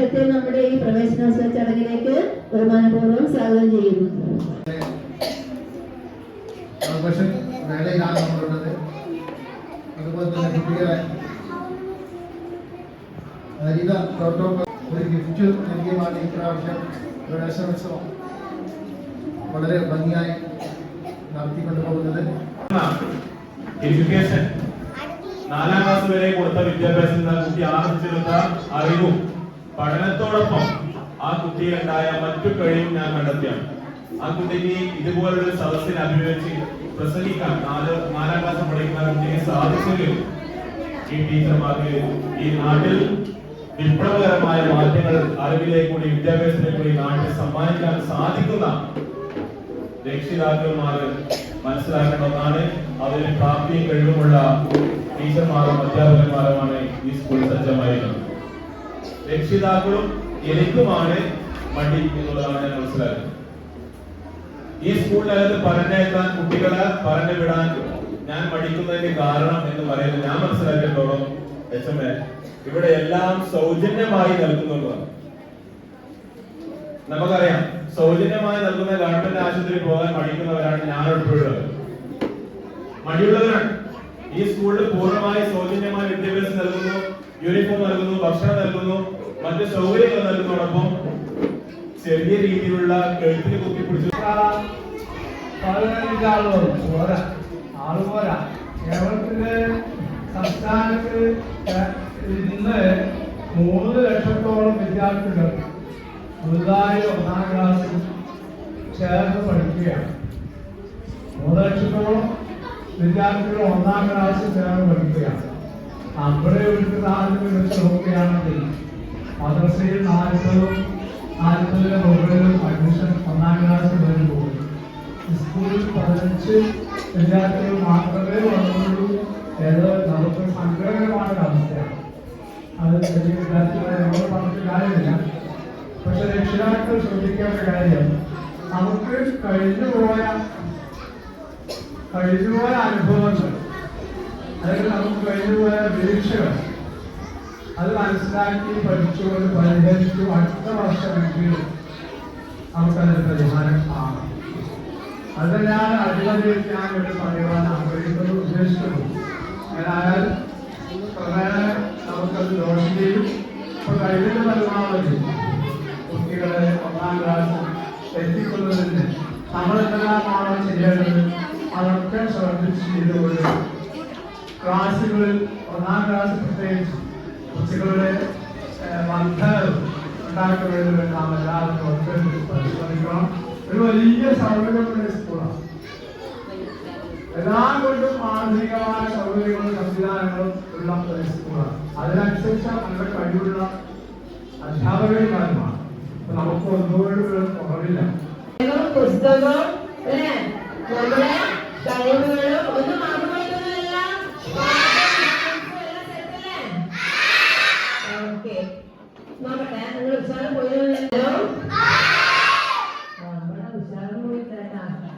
അദ്ദേഹത്തെ നമ്മുടെ ഈ പ്രവേശനോത്സവ ചടങ്ങിലേക്ക് ബഹുമാനപൂർവം സ്വാഗതം ചെയ്യുന്നു. അതുപോലെ തന്നെ കുട്ടികളെ ഹരിത പ്രോട്ടോകോൾ ഒരു ഗിഫ്റ്റ് നൽകിയമാണ് ഈ പ്രാവശ്യം പ്രവേശനോത്സവം. വളരെ ഭംഗിയായി നടത്തിക്കൊണ്ടു പോകുന്നത്. എഡ്യൂക്കേഷൻ നാലാം ക്ലാസ് വരെ കൊടുത്ത വിദ്യാഭ്യാസം കുട്ടി ആർജിച്ചെടുത്ത അറിവും പഠനത്തോടൊപ്പം ആ കുട്ടിയിലുണ്ടായ മറ്റു കഴിവും ഞാൻ കണ്ടെത്തിയാണ്. ആ കുട്ടിക്ക് ഇതുപോലൊരു സദസ്സിനെ അഭിമുഖിച്ച് പ്രസംഗിക്കാൻ നാല് നാലാം ക്ലാസ് പഠിക്കുന്ന കുട്ടിക്ക് സാധിച്ചെങ്കിൽ ഈ ടീച്ചർമാർക്ക് ഈ നാട്ടിൽ വിപ്ലവകരമായ മാറ്റങ്ങൾ അറിവിലേക്ക് കൂടി വിദ്യാഭ്യാസത്തിലേക്ക് കൂടി നാട്ടിൽ സമ്മാനിക്കാൻ സാധിക്കുന്ന രക്ഷിതാക്കന്മാർ മനസ്സിലാക്കേണ്ടതാണ് അതിന് പ്രാപ്തിയും കഴിവുമുള്ള ടീച്ചർമാരും അധ്യാപകന്മാരുമാണ് ഈ സ്കൂൾ സജ്ജമായിരിക്കുന്നത് രക്ഷിതാക്കളും എനിക്കുമാണ് മടി എന്നുള്ളതാണ് ഞാൻ മനസ്സിലാക്കുന്നത്. ഈ സ്കൂളിനകത്ത് പറഞ്ഞേക്കാൻ കുട്ടികളെ പറഞ്ഞു വിടാൻ ഞാൻ മടിക്കുന്നതിന്റെ കാരണം എന്ന് പറയുന്നത് ഞാൻ മനസ്സിലാക്കിയതോളം എച്ച് എം എ ഇവിടെ എല്ലാം സൗജന്യമായി നൽകുന്നുള്ളതാണ്. നമുക്കറിയാം സൗജന്യമായി നൽകുന്ന ഗവൺമെന്റ് ആശുപത്രി പോകാൻ മടിക്കുന്നവരാണ് ഞാൻ ഉൾപ്പെടെയുള്ളത് മടിയുള്ളവരാണ്. ഈ സ്കൂളിൽ പൂർണമായി സൗജന്യമായി വിദ്യാഭ്യാസം നൽകുന്നു. യൂണിഫോം നൽകുന്നു ഭക്ഷണം നൽകുന്നു മറ്റു സൗകര്യങ്ങൾ നൽകുന്നതോടൊപ്പം ചെറിയ രീതിയിലുള്ള കഴുത്തിന് കുത്തി പിടിച്ചു. സംസ്ഥാനത്ത് ഇന്ന് മൂന്ന് ലക്ഷത്തോളം വിദ്യാർത്ഥികൾ പുതുതായി ഒന്നാം ക്ലാസ്സിൽ ചേർന്ന് പഠിക്കുകയാണ്. മൂന്ന് ലക്ഷത്തോളം വിദ്യാർത്ഥികൾ ഒന്നാം ക്ലാസ്സിൽ ചേർന്ന് പഠിക്കുകയാണ്. നമ്മുടെ ഒരു നാട്ടിൽ വെച്ച് നോക്കുകയാണെങ്കിൽ മദ്രസയിൽ നാൽപ്പതും നാൽപ്പതിന് മുകളിലും അഡ്മിഷൻ ഒന്നാം ക്ലാസ് വരുമ്പോൾ സ്കൂളിൽ പതിനഞ്ച് വിദ്യാർത്ഥികൾ മാത്രമേ വന്നുള്ളൂ. ഏത് നമുക്ക് സങ്കടകരമായ അവസ്ഥയാണ്. അത് ചെറിയ വിദ്യാർത്ഥികളെ നമ്മൾ പറഞ്ഞിട്ട് കാര്യമില്ല. പക്ഷെ രക്ഷിതാക്കൾ ശ്രദ്ധിക്കേണ്ട കാര്യം നമുക്ക് കഴിഞ്ഞുപോയ കഴിഞ്ഞുപോയ അനുഭവങ്ങൾ അല്ലെങ്കിൽ നമുക്ക് കഴിഞ്ഞുപോയ വീഴ്ചകൾ അത് മനസ്സിലാക്കി പഠിച്ചുകൊണ്ട് പരിഹരിച്ചു അടുത്ത വർഷമെങ്കിലും നമുക്കതിന് പരിഹാരം കാണാം. അത് ഞാൻ അടിവരയിക്കാൻ വേണ്ടി പറയുവാൻ ആഗ്രഹിക്കുന്നത് ഉദ്ദേശിക്കുന്നു. ഞാനായാൽ പ്രധാന നമുക്കത് ദോഷം ഇപ്പൊ കഴിഞ്ഞ പരമാവധി കുട്ടികളെ ഒന്നാം ക്ലാസ് എത്തിക്കുന്നതിന് നമ്മളെന്തെല്ലാമാണോ ചെയ്യേണ്ടത്? അതൊക്കെ ശ്രദ്ധിച്ച് ചെയ്തുകൊണ്ട് ക്ലാസ്സുകളിൽ ഒന്നാം ക്ലാസ് പ്രത്യേകിച്ച് കുട്ടികളുടെ മന്ദനം ഉണ്ടാക്കുന്നതിന് വേണ്ടി നാം എല്ലാവരും ഒത്തൊരുമിച്ച് പരിശ്രമിക്കണം. ഒരു വലിയ സൗകര്യമുള്ള സ്കൂളാണ്. എല്ലാം കൊണ്ടും മാനസികമായ സൗകര്യങ്ങളും സംവിധാനങ്ങളും ഉള്ള ഒരു സ്കൂളാണ്. അതിനനുസരിച്ച് നമ്മുടെ കഴിവുള്ള അധ്യാപകന്മാരുമാണ് നമുക്ക് ഒന്നുകൂടി ഒരു കുറവില്ല. പുസ്തകം നമ്മുടെ കഴിവുകളും that.